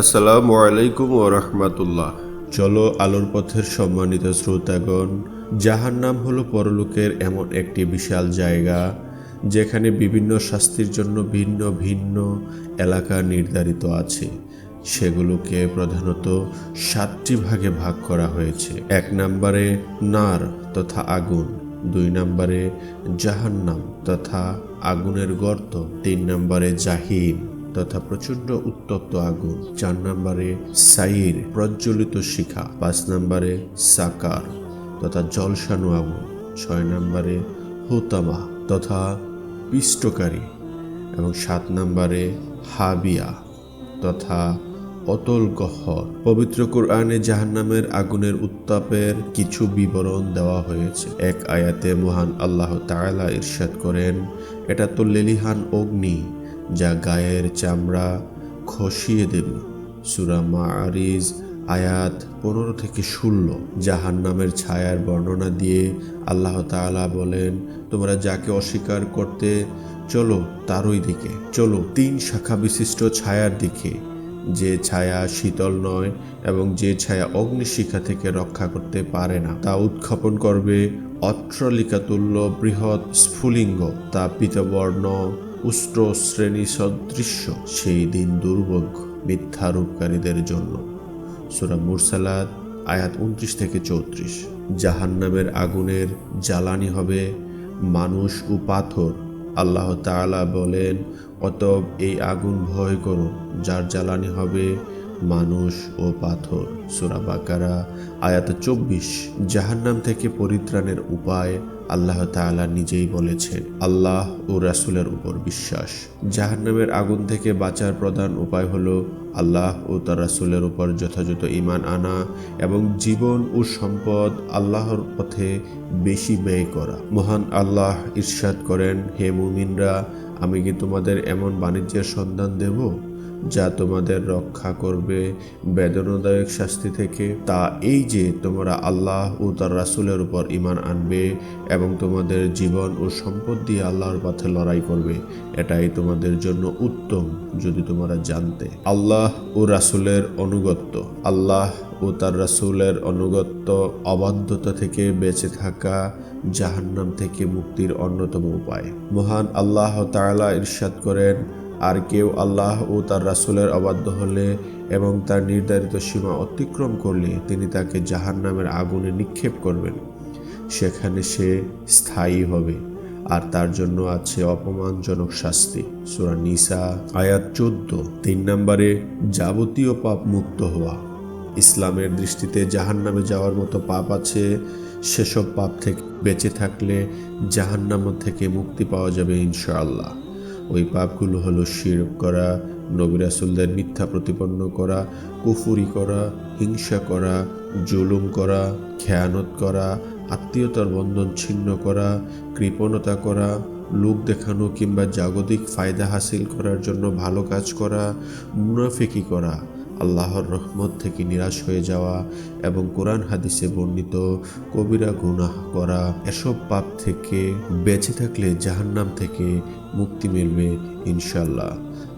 আসসালামু আলাইকুম ও রহমাতুল্লাহ। চলো আলোর পথের সম্মানিত শ্রোতাগণ যাহার নাম হলো পরলোকের এমন একটি বিশাল জায়গা, যেখানে বিভিন্ন শাস্তির জন্য ভিন্ন ভিন্ন এলাকা নির্ধারিত আছে। সেগুলোকে প্রধানত সাতটি ভাগে ভাগ করা হয়েছে। এক নম্বরে নার তথা আগুন, দুই নম্বরে জাহান্নাম তথা আগুনের গর্ত, তিন নম্বরে জাহিন। তথা প্রচণ্ড উত্তপ্ত আগুন। চার নম্বরে সাইর, প্রজ্বলিত শিখা। পাঁচ নম্বরে সাকার, তথা জলসানো আগুন। ছয় নম্বরে হুতামা, তথা পিষ্টকারী। এবং সাত নম্বরে হাবিয়া, তথা অতল গহ্বর। পবিত্র কোরআনে জাহান্নামের আগুনের উত্তাপের কিছু বিবরণ দেওয়া হয়েছে। এক আয়াতে মহান আল্লাহ তাআলা ইরশাদ করেন, এটা তো লেলিহান অগ্নি যা গায়ের চামড়া খসিয়ে দেবে। সুরা মাআরিজ, আয়াত পনেরো থেকে ষোলো। জাহান নামের ছায়ার বর্ণনা দিয়ে আল্লাহ তাআলা বলেন, তোমরা যাকে অস্বীকার করতে চলো তারই দিকে। চলো তিন শাখা বিশিষ্ট ছায়ার দিকে। যে ছায়া শীতল নয় এবং যে ছায়া অগ্নিশিখা থেকে রক্ষা করতে পারে না, তা উৎক্ষেপণ করবে অট্রলিকাতুল্য বৃহৎ স্ফুলিঙ্গ। তা পিতবর্ণ উষ্ট্র শ্রেণি সদৃশ্য, সেই দিন দুর্ভোগ মিথ্যারূপকারীদের জন্য। সুরা মুরসালাত, আয়াত উনত্রিশ থেকে চৌত্রিশ। জাহান্নামের আগুনের জ্বালানি হবে মানুষ ও পাথর। আল্লাহ তাআলা বলেন, অতএব এই আগুন ভয় করো, যার জ্বালানি হবে মানুষ ও পাথর। সুরা বাকারা, আয়াত চব্বিশ। জাহান্নাম থেকে পরিত্রাণের উপায় আল্লাহ তাআলা নিজেই বলেছেন, আল্লাহ ও রাসূলের উপর বিশ্বাস। জাহান্নামের আগুন থেকে বাঁচার প্রধান উপায় হলো আল্লাহ ও তার রাসূলের উপর যথাযথ ইমান আনা এবং জীবন ও সম্পদ আল্লাহর পথে বেশি ব্যয় করা। মহান আল্লাহ ইরশাদ করেন, হে মুমিনরা, আমি কি তোমাদের এমন বাণিজ্যের সন্ধান দেব? যা তোমাদের রক্ষা করবে বেদনাদায়ক শাস্তি থেকে। তা এই যে, তোমরা আল্লাহ ও তার রাসূলের উপর ঈমান আনবে এবং তোমাদের জীবন ও সম্পদ দিয়ে আল্লাহর পথে লড়াই করবে। এটাই তোমাদের জন্য উত্তম, যদি তোমরা জানতে। আল্লাহ ও রাসূলের অনুগত্য আল্লাহ ও তার রাসূলের অনুগত্য অবাধ্যতা থেকে বেঁচে থাকা জাহান্নাম থেকে মুক্তির অন্যতম উপায়। মহান আল্লাহ তাআলা ইরশাদ করেন আর কেউ আল্লাহ ও তার রাসূলের অবাধ্য হলে এবং তার নির্ধারিত সীমা অতিক্রম করলে তিনি তাকে জাহান্নামের আগুনে নিক্ষেপ করবেন। সেখানে সে স্থায়ী হবে আর তার জন্য আছে অপমানজনক শাস্তি। সূরা নিসা, আয়াত চোদ্দ, তিন নম্বরে, যাবতীয় পাপ মুক্ত হওয়া। ইসলামের দৃষ্টিতে জাহান্নামে যাওয়ার মতো পাপ আছে, সেসব পাপ থেকে বেঁচে থাকলে জাহান্নাম থেকে মুক্তি পাওয়া যাবে ইনশাআল্লাহ। ওই পাপগুলো হলো শিরক করা নবিরাসুলদের মিথ্যা প্রতিপন্ন করা, কুফুরি করা, হিংসা করা, জুলুম করা, খেয়ানত করা, আত্মীয়তার বন্ধন ছিন্ন করা, কৃপণতা করা লোক দেখানো কিংবা জাগতিক ফায়দা হাসিল করার জন্য ভালো কাজ করা, মুনাফিকি করা। আল্লাহর রহমত থেকে নিরাশ হয়ে যাওয়া এবং কোরআন হাদিসে বর্ণিত কবিরা গুনাহ করা, এসব পাপ থেকে বেঁচে থাকলে জাহান্নাম থেকে মুক্তি মিলবে ইনশাল্লাহ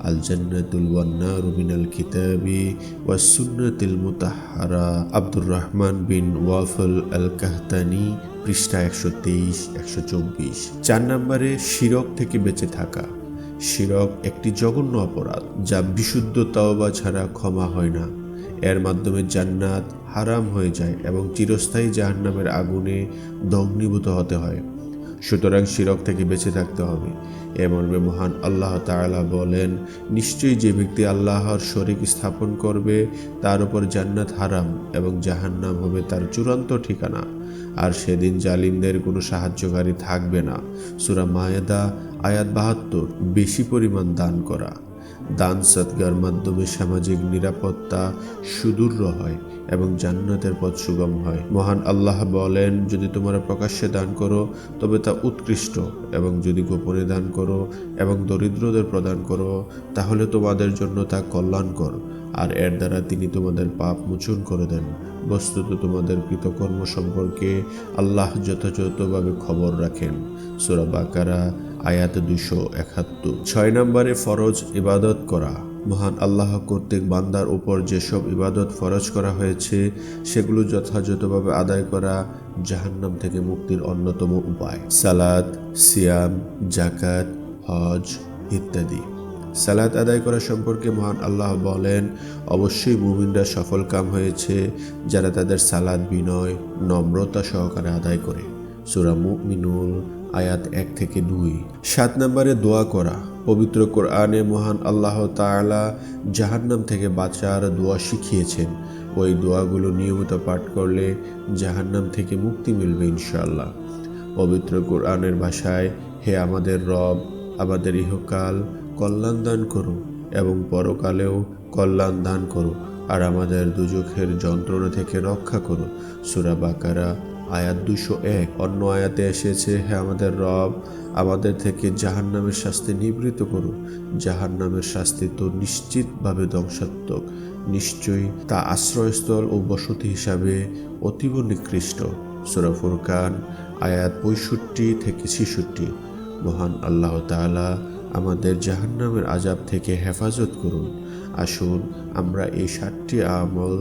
আল জান্নাতুল ওয়ান্নারু মিনাল কিতাবি ওয়া সুন্নাতিল মুতাহহারা Abdur Rahman bin Wahf al Qahtani পৃষ্ঠা একশো তেইশ, একশো চব্বিশ। চার নম্বরে শিরক থেকে বেঁচে থাকা। শিরক একটি জঘন্য অপরাধ, যা বিশুদ্ধ তাওবা ছাড়া ক্ষমা হয় না। এর মাধ্যমে জান্নাত হারাম হয়ে যায় এবং চিরস্থায়ী জাহান্নামের আগুনে দগ্নীভূত হতে হয়। সুতরাং শিরক থেকে বেঁচে থাকতে হবে। এ মহান আল্লাহ তালা বলেন, নিশ্চয়ই যে ব্যক্তি আল্লাহর শরিক স্থাপন করবে, তার উপর জান্নাত হারাম এবং জাহান্নাম হবে তার চূড়ান্ত ঠিকানা। আর সেদিন জালিমদের কোনো সাহায্যকারী থাকবে না। সুরা মায়েদা, আয়াত বাহাত্তর, বেশি পরিমাণ দান করা। দান সৎকার মাধ্যমে সামাজিক নিরাপত্তা সুদূর হয় এবং জান্নাতের পথ সুগম হয়। মহান আল্লাহ বলেন, যদি তোমরা প্রকাশ্যে দান করো, তবে তা উৎকৃষ্ট। এবং যদি গোপনে দান করো এবং দরিদ্রদের প্রদান করো, তাহলে তোমাদের জন্য তা কল্যাণকর। আর এর দ্বারা তিনি তোমাদের পাপ মোচন করে দেন। বস্তুত তোমাদের কৃতকর্ম সম্পর্কে আল্লাহ যথাযথভাবে খবর রাখেন। সুরা বাকারা আয়াত দুশো একাত্তর। ছয় নম্বরে ফরজ ইবাদত করা। মহান আল্লাহ কর্তৃক বান্দার উপর যেসব ইবাদত ফরজ করা হয়েছে, সেগুলো যথাযথভাবে আদায় করা জাহান্নাম থেকে মুক্তির অন্যতম উপায়। সালাদ সিয়াম জাকাত হজ ইত্যাদি। সালাত আদায় করা সম্পর্কে মহান আল্লাহ বলেন, অবশ্যই মুমিনরা সফল কাম হয়েছে যারা তাদের সালাদ বিনয়, নম্রতা সহকারে আদায় করে। সুরা মুমিনুল আয়াত এক থেকে দুই। সাত নম্বরে দোয়া করা। পবিত্র কোরআনে মহান আল্লাহ তাআলা জাহান্নাম থেকে বাঁচার দোয়া শিখিয়েছেন। ওই দোয়াগুলো নিয়মিত পাঠ করলে জাহান্নাম থেকে মুক্তি মিলবে ইনশাল্লাহ পবিত্র কোরআনের ভাষায়, হে আমাদের রব, আমাদের ইহকাল কল্যাণ দান করো এবং পরকালেও কল্যাণ দান করো। আর আমাদের দুজখের যন্ত্রণা থেকে রক্ষা করো। সুরা বাকারা আয়াত দুশো এক। অন্য আয়াতে এসেছে হ্যাঁ আমাদের রব, আমাদের থেকে জাহান নামের শাস্তি নিবৃত করুন জাহান নামের শাস্তি তো নিশ্চিতভাবে ধ্বংসাত্মক। নিশ্চয়ই তা আশ্রয়স্থল ও বসতি হিসাবে অতীব নিকৃষ্ট। সুরা ফুরকান, আয়াত পঁয়ষট্টি থেকে ছেষট্টি। মহান আল্লাহ তাআলা আমাদের জাহান্নামের আজাব থেকে হেফাজত করুন। আসুন, আমরা এই সাতটি আমল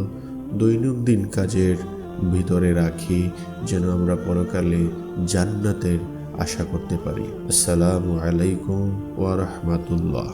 দৈনন্দিন কাজের ভিতরে রাখি যেন আমরা পরকালে জান্নাতের আশা করতে পারি। আসসালামু আলাইকুম ওয়া রাহমাতুল্লাহ।